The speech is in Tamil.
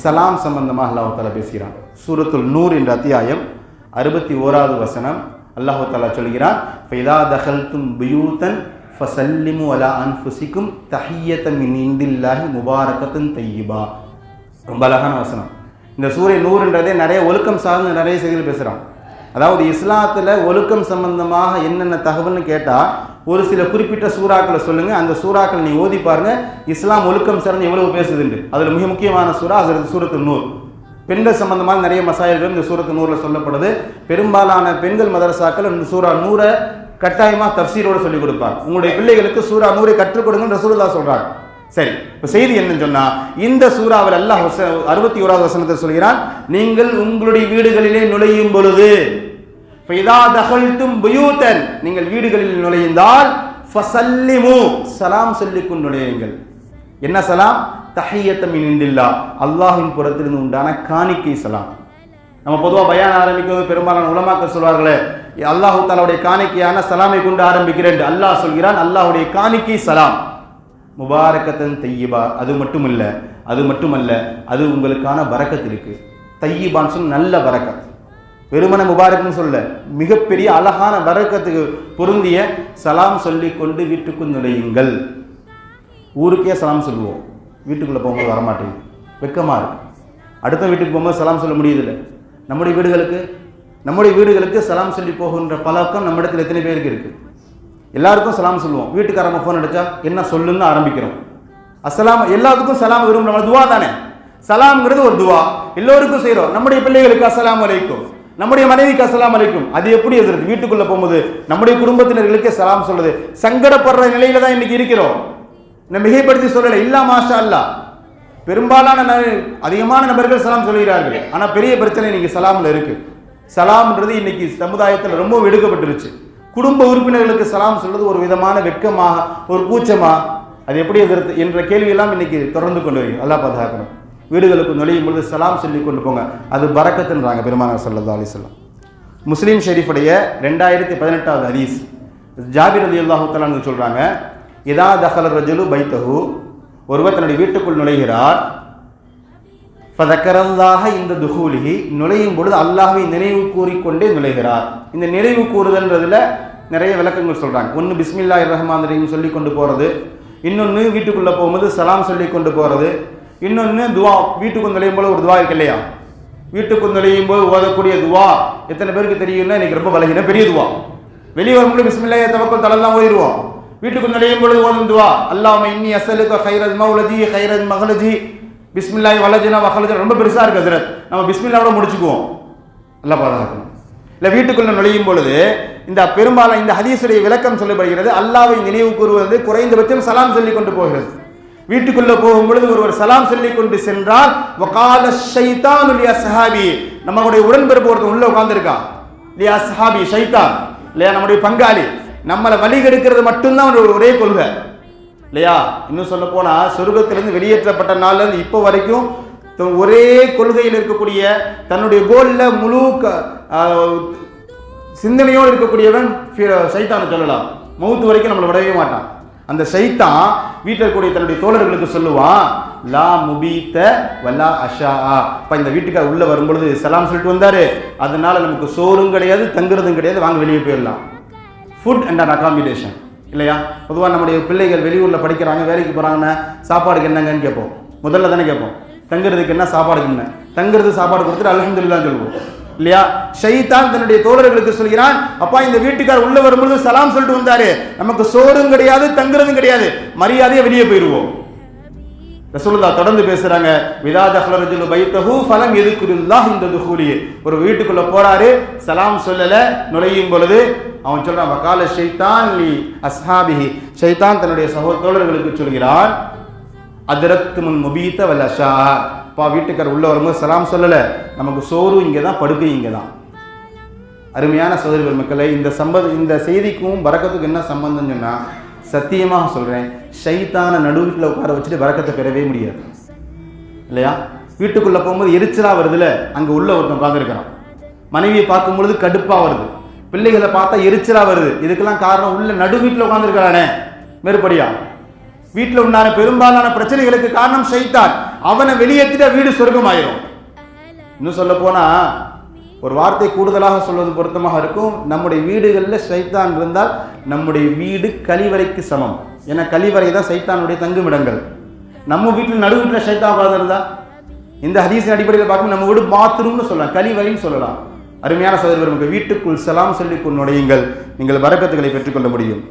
சலாம் சம்பந்தமாக அல்லாஹ் பேசுகிறான். சூரத்துல் நூர் என்ற அத்தியாயம் அறுபத்தி ஓராவது வசனம் அல்லாஹு தாலா சொல்கிறான் ஃபைதா தஹல்தும் பியூத்தன் ஃபசல்லிமு அலா அன்ஃபுசிக்கும் தஹியத்த மின் இந்தில்லாஹி முபாரகத்தன் தையிபா ரொம்ப அழகான வசனம். இந்த சூரிய நூறுன்றதே நிறைய ஒழுக்கம் சார்ந்து நிறைய செய்திகள் பேசுகிறான் அதாவது இஸ்லாத்தில் ஒழுக்கம் சம்பந்தமாக என்னென்ன தகவல்னு கேட்டால் ஒரு சில குறிப்பிட்ட சூறாக்களை சொல்லுங்கள் அந்த சூறாக்களை நீ ஓதி பாருங்க. இஸ்லாம் ஒழுக்கம் சார்ந்து எவ்வளவு பேசுதுண்டு. அதில் மிக முக்கியமான சூறா அது சூரத்து நூறு பெண்கள் சம்பந்தமாக நிறைய மசாயல்கள் இந்த சூரத்து நூறில் சொல்லப்படுது. பெரும்பாலான பெண்கள் மதரசாக்கள் இந்த சூறா நூறை கட்டாயமாக தப்சீரோடு சொல்லிக் கொடுப்பாங்க. உங்களுடைய பிள்ளைகளுக்கு சூறா நூறை கற்றுக் கொடுங்கன்னு ரசூலுல்லா சொல்கிறாங்க சரி இப்போ செய்தி என்னன்னு சொன்னா இந்த சூறாவில் அல்லாஹ் அறுபத்தி ஓராவது வசனத்தை சொல்கிறான் நீங்கள் உங்களுடைய வீடுகளிலே நுழையும் பொழுது நீங்கள் வீடுகளில் நுழைந்தால் ஃபசல்லிமு சலாம் சொல்லிக்கொண்டு நுழையுங்கள். என்ன சலாம்? தஹியத்தம் இந்தில்லா அல்லாஹின் புறத்திலிருந்து உண்டான காணிக்கை சலாம். நம்ம பொதுவாக பயான் ஆரம்பிக்கும் பெரும்பாலான உலமாக்கள் சொல்வார்களே அல்லாஹு தாலாவுடைய காணிக்கையான சலாமை கொண்டு ஆரம்பிக்கிறேன் என்று அல்லாஹ் சொல்கிறான் அல்லாஹுடைய காணிக்கை சலாம். முபாரக்கத்தன் தையிபா அது மட்டும் இல்லை அது மட்டுமல்ல அது உங்களுக்கான பரக்கத் இருக்குது தையிபான்னு சொன்ன நல்ல வரக்கத் வெறுமன முபாரக்னு சொல்ல மிகப்பெரிய அழகான வரக்கத்துக்கு பொருந்திய சலாம் சொல்லி கொண்டு வீட்டுக்குள் நுழையுங்கள். ஊருக்கே சலாம் சொல்லுவோம். வீட்டுக்குள்ளே போகும்போது வரமாட்டேங்குது. வெக்கமாக இருக்கு. அடுத்த வீட்டுக்கு போகும்போது சலாம் சொல்ல முடியுதில்லை. நம்முடைய வீடுகளுக்கு நம்முடைய வீடுகளுக்கு சலாம் சொல்லி போகின்ற பழக்கம் நம்மிடத்தில் எத்தனை பேருக்கு இருக்குது எல்லாருக்கும் சலாம் சொல்லுவோம். வீட்டுக்காரங்க ஃபோன் அடிச்சா என்ன சொல்லுன்னு ஆரம்பிக்கிறோம். அஸ்ஸலாம் எல்லாத்துக்கும் சலாம் விரும்பும் நம்ம துவா தானே? சலாம்ங்கிறது ஒரு துவா. எல்லோருக்கும் செய்கிறோம் நம்முடைய பிள்ளைகளுக்கு அசலாம் அலைக்கும் நம்முடைய மனைவிக்கு அசலாம் அலைக்கும் அது எப்படி எதிர்த்து வீட்டுக்குள்ள போகும்போது நம்முடைய குடும்பத்தினர்களுக்கே சலாம் சொல்லுது சங்கடப்படுற நிலையில தான் இன்னைக்கு இருக்கிறோம். நான் மிகைப்படுத்தி சொல்லலை. இல்லா மாஷா அல்லாஹ் பெரும்பாலான அதிகமான நபர்கள் சலாம் சொல்கிறார்கள் ஆனால் பெரிய பிரச்சனை இன்னைக்கு சலாமில் இருக்கு. சலாம்ன்றது இன்னைக்கு சமுதாயத்தில் ரொம்ப வெடுக்கப்பட்டுருச்சு. குடும்ப உறுப்பினர்களுக்கு சலாம் சொல்வது ஒரு விதமான வெட்கமாக ஒரு கூச்சமா? அது எப்படி எதிர்த்து? என்ற கேள்வியெல்லாம் இன்னைக்கு தொடர்ந்து கொண்டு வருகிறது அல்லா பாதுகாக்கணும். வீடுகளுக்கு நுழையும் பொழுது சலாம் சொல்லி கொண்டு போங்க. அது பறக்கத்துன்றாங்க பெருமானார் சல்லா அலிஸ்லாம் முஸ்லீம் ஷெரீஃபுடைய ரெண்டாயிரத்தி பதினெட்டாவது ஹதீஸ். ஜாபிர் அலி அல்லாஹு சொல்கிறாங்க இதா தஹல ரஜுலு பைத்தஹு. ஒருவர் தன்னுடைய வீட்டுக்குள் நுழைகிறார். ஃபதக்கரல்லாக இந்த துஹூலிஹி நுழையும் பொழுது அல்லாஹை நினைவு கூறிக்கொண்டே நுழைகிறார். இந்த நினைவு கூறுதல்ன்றதுல நிறைய விளக்கங்கள் சொல்கிறாங்க ஒன்று பிஸ்மில்லா ரஹ்மான் ரஹீம் சொல்லி கொண்டு போகிறது இன்னொன்று வீட்டுக்குள்ளே போகும்போது சலாம் சொல்லி கொண்டு போகிறது இன்னொன்று துவா. வீட்டுக்கு நுழையும் போது ஒரு துவா இருக்கு இல்லையா? வீட்டுக்கு நுழையும் போது ஓதக்கூடிய துவா. எத்தனை பேருக்கு தெரியும்னா எனக்கு ரொம்ப பலகீனம் பெரிய துவா. வெளியே வரும்போது பிஸ்மில்லாஹி தவக்கல் தலல்லாம் ஓயிடுவோம் வீட்டுக்கு நுழையும் பொழுது ஓதும் துவா. அல்லாம இன்னி அசலுக்கு ஹைரத் மௌலஜி ஹைரத் மகளஜி பிஸ்மில்லாய் வலஜினா வஹலஜினா ரொம்ப பெருசாக இருக்கு ஹசரத். நம்ம பிஸ்மில்லாவோட முடிச்சுக்குவோம். நல்லா பாதுகாக்கணும். இல்லை வீட்டுக்குள்ள நுழையும் பொழுது இந்த பெரும்பாலும் இந்த ஹதீஸுடைய விளக்கம் சொல்லப்படுகிறது அல்லாவை நினைவு கூறுவது குறைந்தபட்சம் சலாம் சொல்லி கொண்டு போகிறது. வீட்டுக்குள்ள போகும் பொழுது ஒருவர் சலாம் சொல்லி கொண்டு சென்றால் வகால ஷைத்தான் லியா சஹாபி. நம்மளுடைய உடன்பிறப்பு ஒருத்தர் உள்ள உட்கார்ந்துருக்கா? லியா சஹாபி ஷைத்தான். இல்லையா நம்முடைய பங்காளி. நம்மளை வழி கெடுக்கிறது மட்டும்தான் ஒரே கொள்கை. இல்லையா? இன்னும் சொல்ல போனால் சொர்க்கத்திலிருந்து வெளியேற்றப்பட்ட நாள்லேருந்து இப்போ வரைக்கும் ஒரே கொள்கையில் இருக்கக்கூடிய தன்னுடைய கோலில் முழு க- சிந்தனையோடு இருக்கக்கூடியவன் சைத்தான சொல்லலாம். மௌத்து வரைக்கும் நம்மளை விடவே மாட்டான். அந்த சைத்தான் வீட்டில் இருக்கக்கூடிய தன்னுடைய தோழர்களுக்கு சொல்லுவான் லா முபீத்த வல்லா அஷா இப்போ இந்த வீட்டுக்கார் உள்ளே வரும்பொழுது சலாம் சொல்லிட்டு வந்தார். அதனால நமக்கு சோறும் கிடையாது தங்குறதும் கிடையாது வாங்க வெளியே போயிடலாம். ஃபுட் அண்ட் அண்ட் அகாமடேஷன் இல்லையா? பொதுவாக நம்முடைய பிள்ளைகள் வெளியூரில் படிக்கிறாங்க வேலைக்கு போகிறாங்கன்னா சாப்பாடுக்கு என்னங்கன்னு கேட்போம். முதல்ல தானே கேட்போம். தங்குறதுக்கு என்ன சாப்பாடுக்கு என்ன? தங்குறது சாப்பாடு கொடுத்துட்டு அல்ஹம்துலில்லாஹ் சொல்லுவோம். இல்லையா? ஷைத்தான் தன்னுடைய தோழர்களுக்கு சொல்கிறான் அப்பா இந்த வீட்டுக்கார் உள்ள வரும்பொழுது சலாம் சொல்லிட்டு வந்தாரு. நமக்கு சோறும் கிடையாது தங்குறதும் கிடையாது. மரியாதையை வெளியே போயிடுவோம். ரசூலுல்லா தொடர்ந்து பேசுறாங்க விதா தஹ்ல பைத்தஹு ஃபலம் எதுக்குல்லாஹ் இந்த துஹூலி. ஒரு வீட்டுக்குள்ள போறாரு சலாம் சொல்லல நுழையும் பொழுது அவன் சொல்றான் வக்கால ஷைத்தான் லி அஸ்ஹாபிஹி. ஷைத்தான் தன்னுடைய சகோ தோழர்களுக்கு சொல்கிறான் அதிரத்து முன் முபீத்த வல்லஷா பா வீட்டுக்கார் உள்ள வரும்போது சலாம் சொல்லல நமக்கு சோறு இங்கே தான் படுக்கை இங்கே தான் அருமையான சோதரி மக்களை இந்த சம்பந்த இந்த செய்திக்கும் பறக்கத்துக்கும் என்ன சம்பந்தம் சொன்னால் சத்தியமாக சொல்கிறேன் ஷைத்தான நடுவீட்டில் உட்கார வச்சுட்டு வரக்கத்தை பெறவே முடியாது. இல்லையா? வீட்டுக்குள்ளே போகும்போது எரிச்சலாக வருதுல அங்கே உள்ள ஒருத்தன் உட்காந்துருக்கிறான் மனைவியை பார்க்கும் பொழுது கடுப்பாக வருது. பிள்ளைகளை பார்த்தா எரிச்சலாக வருது. இதுக்கெல்லாம் காரணம் உள்ள நடு வீட்டில் உட்காந்துருக்கிறானே மேற்படியா? வீட்டில் உண்டான பெரும்பாலான பிரச்சனைகளுக்கு காரணம் ஷைத்தான். அவனை வெளியேற்றிட்டா வீடு சொர்க்கமாயிரும். இன்னும் சொல்ல போனால் ஒரு வார்த்தை கூடுதலாக சொல்வது பொருத்தமாக இருக்கும். நம்முடைய வீடுகளில் சைத்தான் இருந்தால் நம்முடைய வீடு கழிவறைக்கு சமம். ஏன்னா கழிவறை தான் சைத்தானுடைய தங்குமிடங்கள். நம்ம வீட்டில் நடு வீட்டில் சைத்தான் இருந்தால் இந்த ஹதீஸின் அடிப்படையில் பார்க்கணும் நம்ம வீடு பாத்ரூம்னு சொல்லலாம். கழிவறைன்னு சொல்லலாம். அருமையான சகோதரர் வீட்டுக்குள் செலாம் சொல்லி நுழையுங்கள். நீங்கள் வரக்கத்துகளை பெற்றுக்கொள்ள முடியும்.